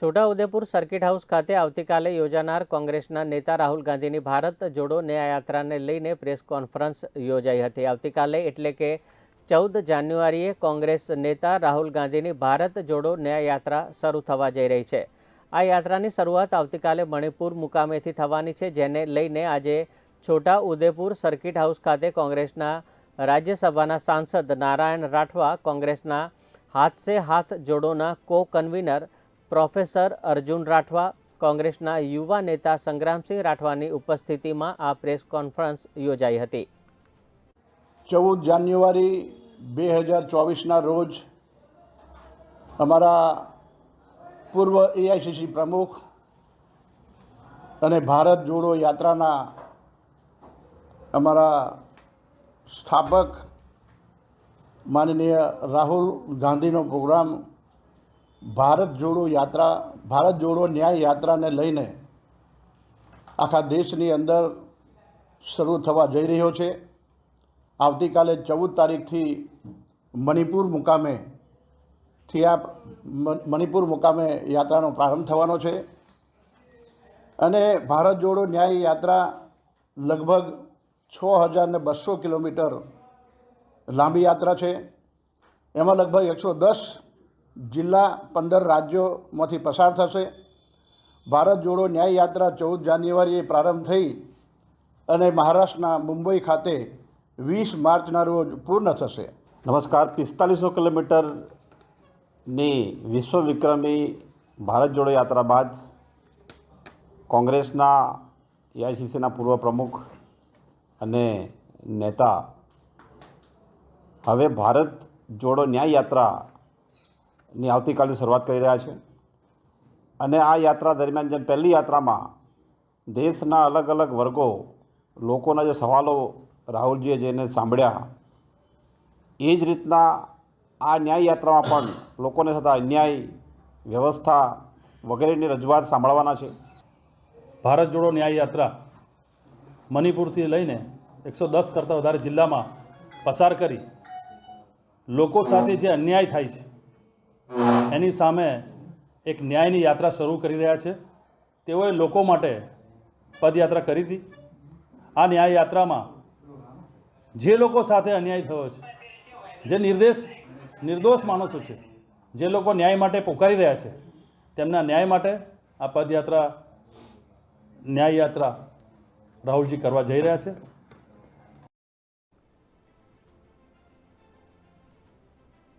Chhota Udepur circuit house ખાતે આવતીકાલે યોજાનાર કોંગ્રેસના નેતા રાહુલ ગાંધીની ભારત જોડો ન્યાયયાત્રાને લઈને પ્રેસ કોન્ફરન્સ યોજાઈ હતી. આવતીકાલે એટલે કે ચૌદ જાન્યુઆરીએ કોંગ્રેસ નેતા રાહુલ ગાંધીની ભારત જોડો ન્યાયયાત્રા શરૂ થવા જઈ રહી છે. આ યાત્રાની શરૂઆત આવતીકાલે મણિપુર મુકામેથી થવાની છે, જેને લઈને આજે છોટા ઉદેપુર સર્કિટ હાઉસ ખાતે કોંગ્રેસના રાજ્યસભાના સાંસદ નારાયણ રાઠવા કોંગ્રેસના હાથ સે હાથ જોડોના કો કન્વીનર પ્રોફેસર અર્જુન રાઠવા, કોંગ્રેસના યુવા નેતા સંગ્રામસિંહ રાઠવાની ઉપસ્થિતિમાં આ પ્રેસ કોન્ફરન્સ યોજાઈ હતી. ચૌદ જાન્યુઆરી બે હજાર ચોવીસના રોજ અમારા પૂર્વ એઆઈસીસી પ્રમુખ અને ભારત જોડો યાત્રાના અમારા સ્થાપક માનનીય રાહુલ ગાંધીનો પ્રોગ્રામ ભારત જોડો યાત્રા, ભારત જોડો ન્યાય યાત્રાને લઈને આખા દેશની અંદર શરૂ થવા જઈ રહ્યો છે. આવતીકાલે ચૌદ તારીખથી મણિપુર મુકામે થી આ મણિપુર મુકામે યાત્રાનો પ્રારંભ થવાનો છે. અને ભારત જોડો ન્યાય યાત્રા લગભગ છ હજારને બસો કિલોમીટર લાંબી યાત્રા છે. એમાં લગભગ એકસો દસ જિલ્લા પંદર રાજ્યોમાંથી પસાર થશે. ભારત જોડો ન્યાય યાત્રા ચૌદ જાન્યુઆરીએ પ્રારંભ થઈ અને મહારાષ્ટ્રના મુંબઈ ખાતે વીસ માર્ચના રોજ પૂર્ણ થશે. નમસ્કાર. પિસ્તાલીસો કિલોમીટરની વિશ્વ વિક્રમી ભારત જોડો યાત્રા બાદ કોંગ્રેસના એઆઈસીસીના પૂર્વ પ્રમુખ અને નેતા હવે ભારત જોડો ન્યાય યાત્રાની આવતીકાલની શરૂઆત કરી રહ્યા છે. અને આ યાત્રા દરમિયાન જેમ પહેલી યાત્રામાં દેશના અલગ અલગ વર્ગો લોકોના જે સવાલો રાહુલજીએ જેને સાંભળ્યા, એ જ રીતના આ ન્યાય યાત્રામાં પણ લોકોને થતા અન્યાય, વ્યવસ્થા વગેરેની રજૂઆત સાંભળવાના છે. ભારત જોડો ન્યાય યાત્રા મણિપુરથી લઈને એકસો દસ કરતાં વધારે જિલ્લામાં પસાર કરી લોકો સાથે જે અન્યાય થાય છે એની સામે એક ન્યાયની યાત્રા શરૂ કરી રહ્યા છે. તેઓએ લોકો માટે પદયાત્રા કરી હતી. આ ન્યાય યાત્રામાં જે લોકો સાથે અન્યાય થયો છે, જે નિર્દેશ, નિર્દોષ માણસો છે, જે લોકો ન્યાય માટે પોકારી રહ્યા છે, તેમના ન્યાય માટે આ પદયાત્રા ન્યાય યાત્રા રાહુલજી કરવા જઈ રહ્યા છે.